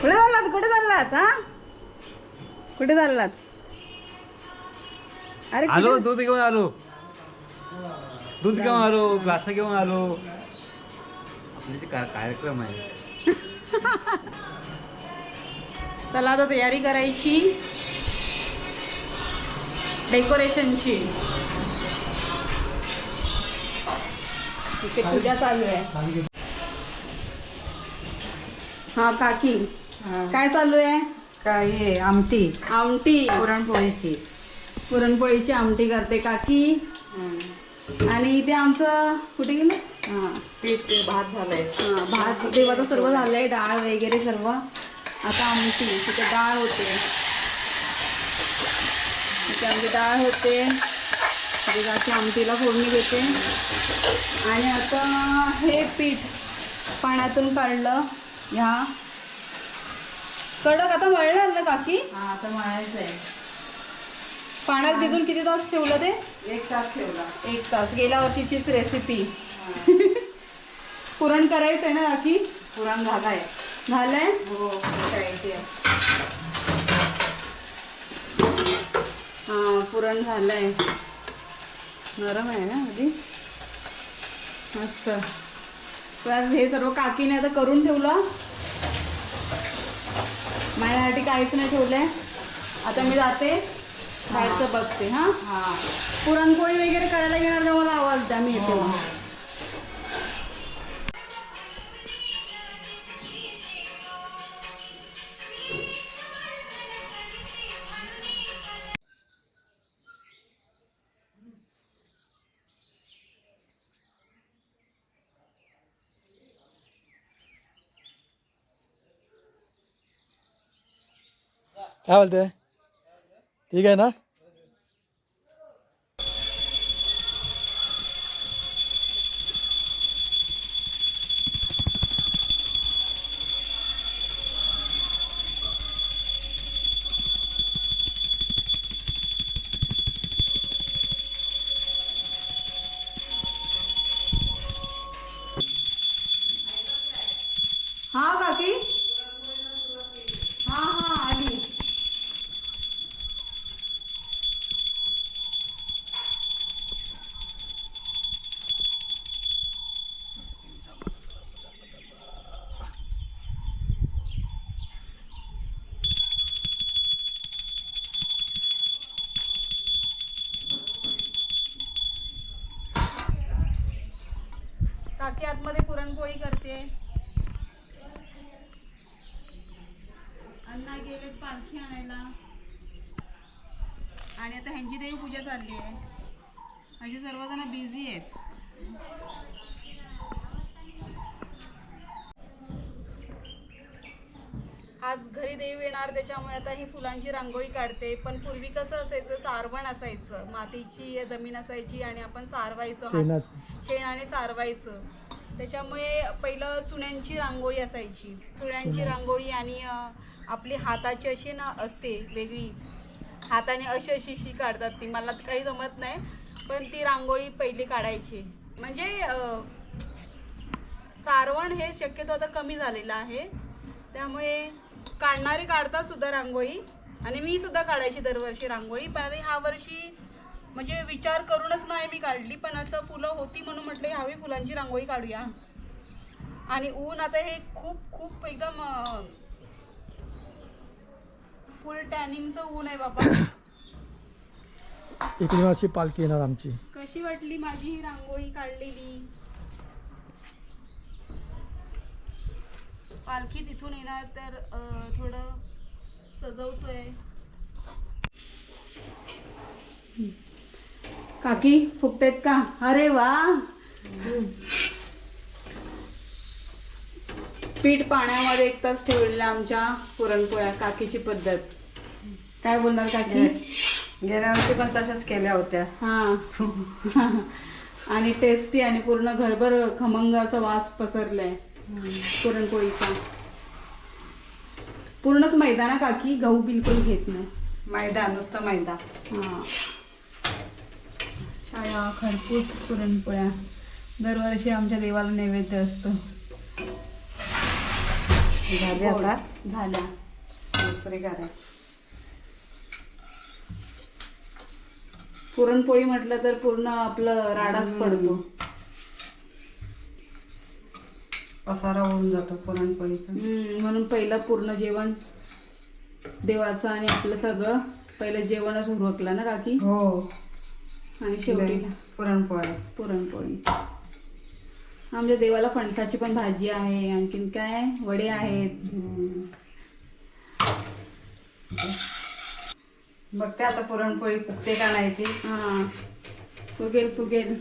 कुठे चाललात? कुठे चाललात हा? कुठे चाललात? अरे आलो दूध घेऊन आलो. दूध घेऊन आलो ग्लास घेऊन आलो. आपले जे का- कार्यक्रम आहे. चला आता तयारी करायची. डेकोरेशनची इथे पूजा चालू आहे. हा काकी. काय चालू आहे? काय हे आमटी. आमटी. पुरणपोळीची. पुरणपोळीची आमटी करते काकी. आणि इथे आमचं कुठे गेलं? हा पीठ भात झालंय. हा, भात देवाचं सर्व झालंय डाळ वगैरे सर्व. आता आमटी तिथे डाळ होते. तिथे आमची डाळ होते. दुधाची आमटीला फोडणी देते. आणि आता हे पीठ पाण्यातून काढलं ह्या कडक आता मळणार ना काकी? हा आता मळायचं आहे पाण्यात भिजून किती तास ठेवलं ते? एक तास ठेवला. एक तास. गेल्या वर्षीचीच रेसिपी पुरण करायचं आहे ना काकी? पुरण झालाय. झालंय? हो करायची हा पुरण झालंय. नरम आहे ना आधी? मस्त. तर हे सर्व काकीने आता करून ठेवलं. माझ्यासाठी काहीच नाही ठेवलंय. आता मी जाते. बाहेरचं बघते हा? हा. पुरणपोळी वगैरे करायला गेणार तर मला आवाज द्या मी येते काय बोलते ठीक आहे ना? काकी आतमध्ये पुरणपोळी करते. अण्णा गेलेत पालखी आणायला. आणि आता ह्यांची देवी पूजा चालली आहे. म्हणजे सर्वजण बिझी आहेत. आज घरी देव येणार त्याच्यामुळे आता ही फुलांची रांगोळी काढते. पण पूर्वी कसं असायचं सारवण असायचं. मातीची जमीन असायची आणि आपण सारवायचं. शेणाने सारवायचं. त्याच्यामुळे पहिलं चुन्यांची रांगोळी असायची. चुन्यांची रांगोळी आणि आपली हाताची अशी ना असते वेगळी. हाताने अशी अशी शी काढतात ती. मला काही जमत नाही पण ती रांगोळी पहिली काढायची. म्हणजे सारवण हे शक्यतो आता कमी झालेलं आहे. त्यामुळे काढणारे काढतात सुद्धा रांगोळी. आणि मी सुद्धा काढायची दरवर्षी रांगोळी. पण ह्या वर्षी म्हणजे विचार करूनच नाही मी काढली पण आता फुलं होती म्हणून म्हटलं ह्यावेळी फुलांची रांगोळी काढूया. आणि ऊन आता हे खूप खूप एकदम फुल टॅनिंगचं ऊन आहे बाबा. इकडून अशी पालखी येणार आमची. कशी वाटली माझी ही रांगोळी काढलेली? पालखी तिथून येणार तर थोडं सजवतोय. काकी फुकतेत का? अरे वा. पीठ पाण्यामध्ये एक तास ठेवलेलं आमच्या पुरणपोळ्या काकीची पद्धत. काय बोलणार काकी? गेल्या वर्षी पण तशाच केल्या होत्या. हा. आणि टेस्टी आणि पूर्ण घरभर खमंग असा वास पसरलाय पुरणपोळीचा. पूर्णच मैदा ना काकी? गहू बिलकुल घेत नाही. मैदा नुसतं मैदा. हा. छाया खरपूस पुरणपोळ्या. दरवर्षी आमच्या देवाला नैवेद्य असतो. आता? झाल्या. दुसरी पुरणपोळी म्हटलं तर पूर्ण आपलं राडाच पडतो. पसारा होऊन जातो पुरणपोळीचा. म्हणून पहिलं पूर्ण जेवण देवाचं आणि आपलं सगळं. पहिलं जेवणच उरकलं ना काकी? हो. आणि शेवटी पुरणपोळी. पुरणपोळी. आमच्या देवाला फणसाची पण भाजी आहे आणखीन काय? वडे आहेत. बघते आता पुरणपोळी फुगते का नाही ती. हा. फुगेल फुगेल.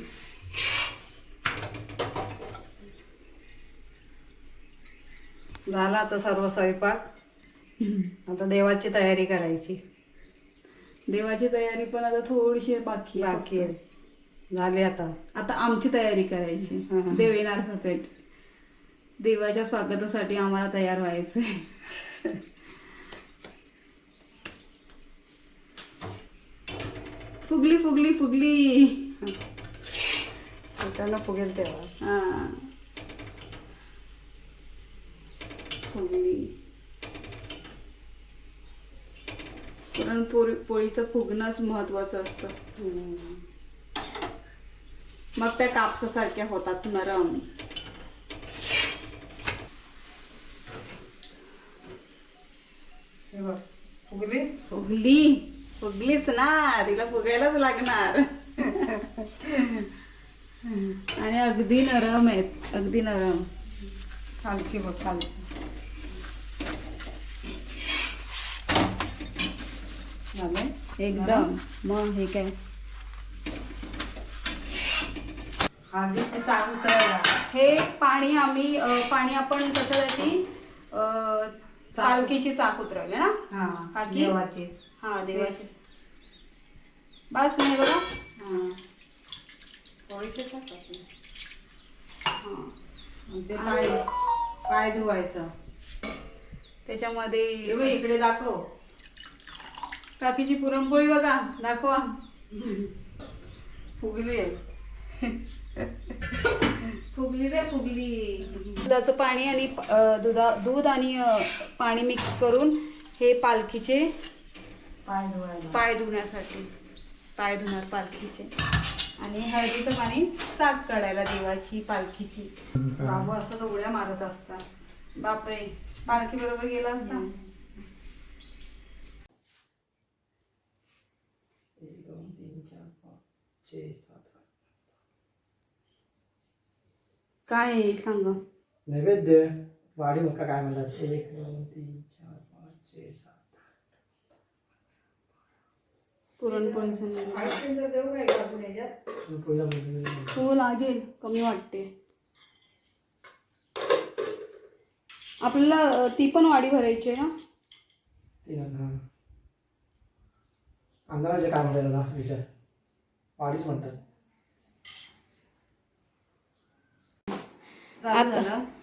झाला आता सर्व स्वयंपाक. आता देवाची तयारी करायची. देवाची तयारी पण आता थोडीशी बाकी आहे बाकी आहे. झाली आता. आता आमची तयारी करायची. हा. देव येणार सपेट देवाच्या स्वागतासाठी आम्हाला तयार व्हायचंय. फुगली फुगली फुगली. त्यांना फुगेल तेव्हा. हा. फुगली. पुरणपोळी पोळीचं फुगणंच महत्वाचं असतं. मग त्या कापसासारख्या होतात नरम फुगली? फुगली? फुगलीच ना तिला फुगायलाच लागणार. आणि अगदी नरम आहेत अगदी नरम. खालची बघ खालची. झाले एकदम. मग हे काय? चालू करायला. हे पाणी आम्ही पाणी आपण कशासाठी पालखीची चाक उतरवले ना? हा? देवाची. हा देवाची. बस नाही बघा. हा. थोडीशी. हा. ते पाय पाय धुवायचं. त्याच्यामध्ये इकडे दाखव. काकीची पुरणपोळी बघा दाखवा. फुगली आहे. फुगली रे फुगली. दुधाचं पाणी आणि दुधा दूध आणि पाणी मिक्स करून हे पालखीचे पाय धुवायला. पाय धुण्यासाठी पाय धुणार पालखीचे. आणि हळदीचं पाणी चाक काढायला देवाची पालखीची. बाबू असं उड्या मारत असतात. बापरे पालखी बरोबर गेला असता? काय आहे? सांग. नैवेद्य वाडी मका काय म्हणतात? एक दोन तीन चार पाच छे सात तर देऊ काय कापून याच्यात? पहिला म्हणजे हो लागेल कमी वाटते. आपल्याला अ, ती पण वाडी भरायची आहे ना? तीन अंधाराचे काय म्हणतात त्याला विचार वाडीच म्हणतात. हा.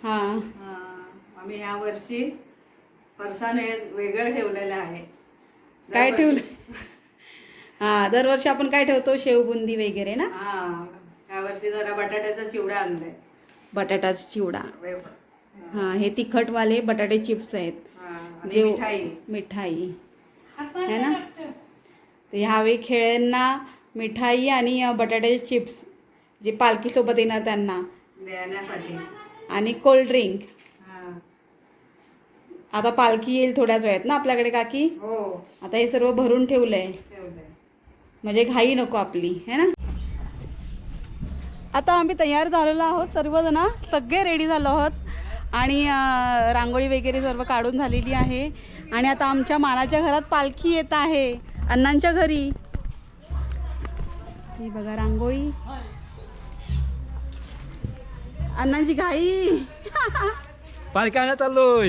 हा, आम्ही या वर्षी फरसाण हे वेगळं ठेवलेलं आहे. काय ठेवलं? हा दरवर्षी आपण काय ठेवतो? शेवबुंदी वगैरे ना? हा या वर्षी जरा बटाट्याचा चिवडा आणलाय. बटाटाचा चिवडा. हा. हे तिखटवाले बटाटे चिप्स आहेत. हा, आणि जे मिठाई. मिठाई. है ना? तर ह्यावेळी खेळ्यांना मिठाई आणि बटाट्याचे चिप्स जे पालखीसोबत येणार त्यांना. देण्यासाठी. आणि कोल्ड ड्रिंक हा. आता पालखी येईल थोड्याच वेळात ना आपल्याकडे काकी? हो. आता हे सर्व भरून ठेवलंय. ठेवलंय. म्हणजे घाई नको आपली है ना? आता आम्ही तयार झालेलो आहोत सर्वजण सगळे रेडी झालो आहोत. आणि रांगोळी वगैरे सर्व काढून झालेली आहे. आणि आता आमच्या मानाच्या घरात पालखी येत आहे अण्णांच्या घरी. ही बघा रांगोळी. अण्णांची घाई. पालखी आणत चाललोय.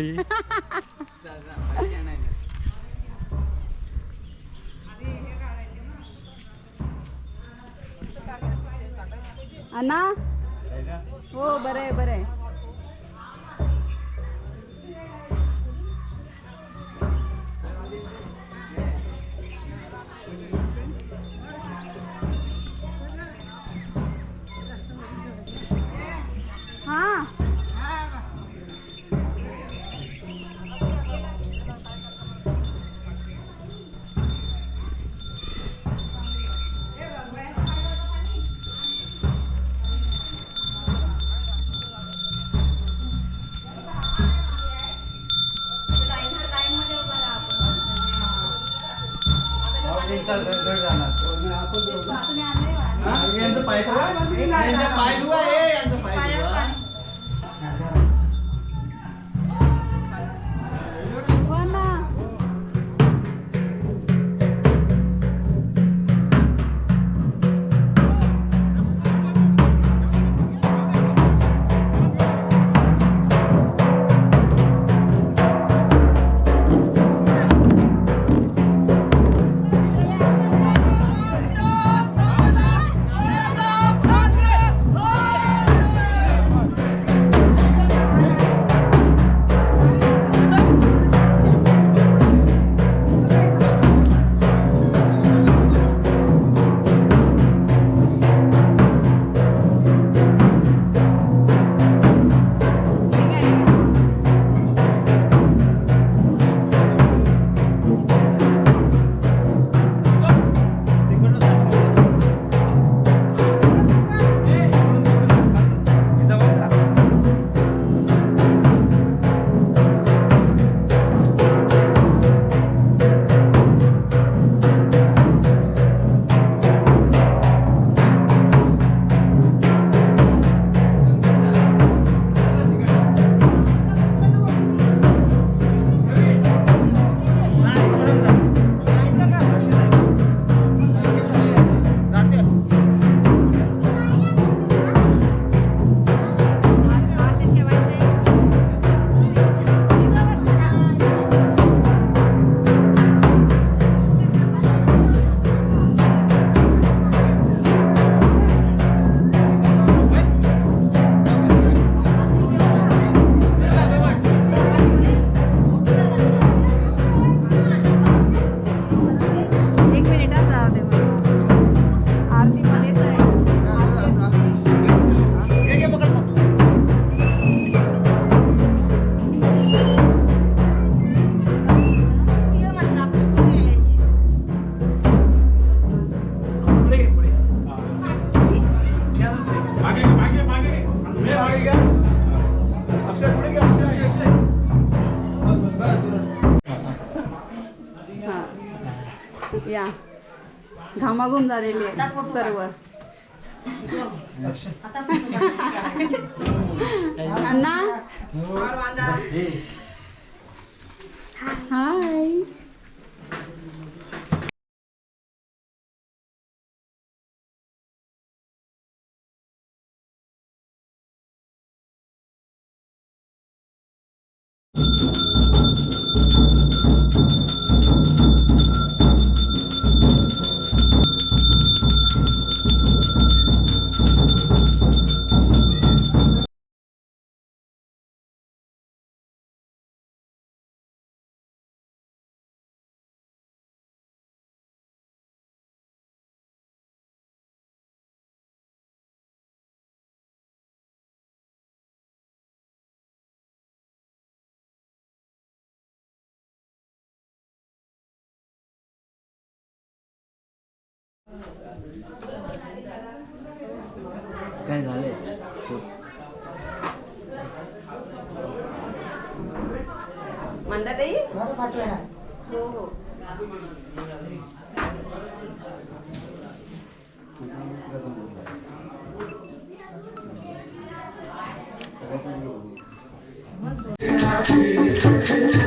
अण्णा? हो बरं आहे बरं आहे. मागून झालेले सर्व. अण्णा? हाय. काय झाले म्हणतात हो हो Thank you.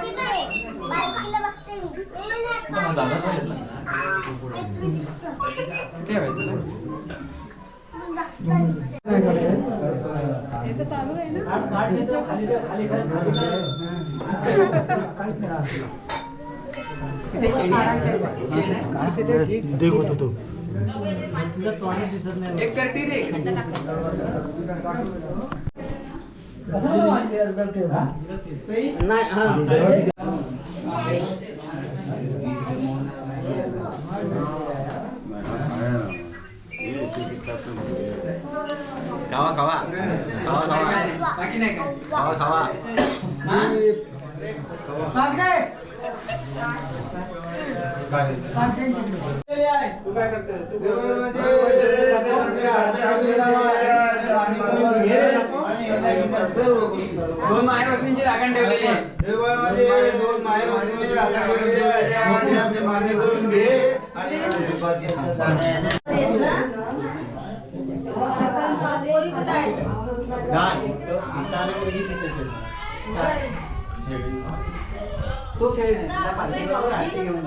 घे. आणि पाठीमा. नाही. हे तर चालू आहे ना एक करटी दे खावा खावा खावा खावा बाकी नाही काय खावा खावा? तू काय करते तू पाणी करून घे आणि नवीन सर्व गोष्टी. दोन माहेर वस्तींची राखण ठेवलेली आहे देवळामध्ये दोन माय वस्तीचे राखण ठेवलेले आहे. मान्य करून घे आणि आशीर्वाद घे. तो खेळ नाही घेऊन.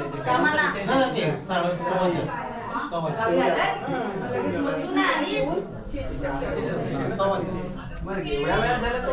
बरं, एवढ्या वेळात झालं तो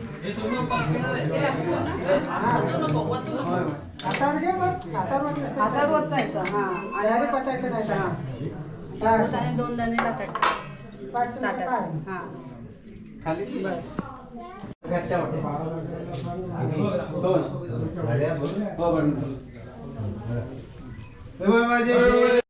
हा, सगळे ठेव. हातात ओतायचं हा आणि दोन दाणे टाकायचे ताटात हा खाली दोन हो बरं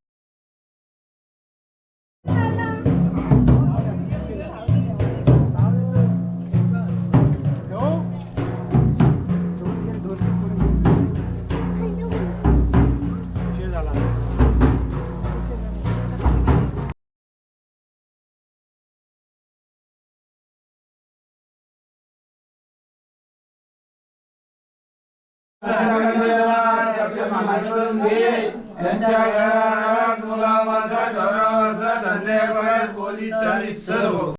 त्यांच्या घरात मुलामाचा सर्व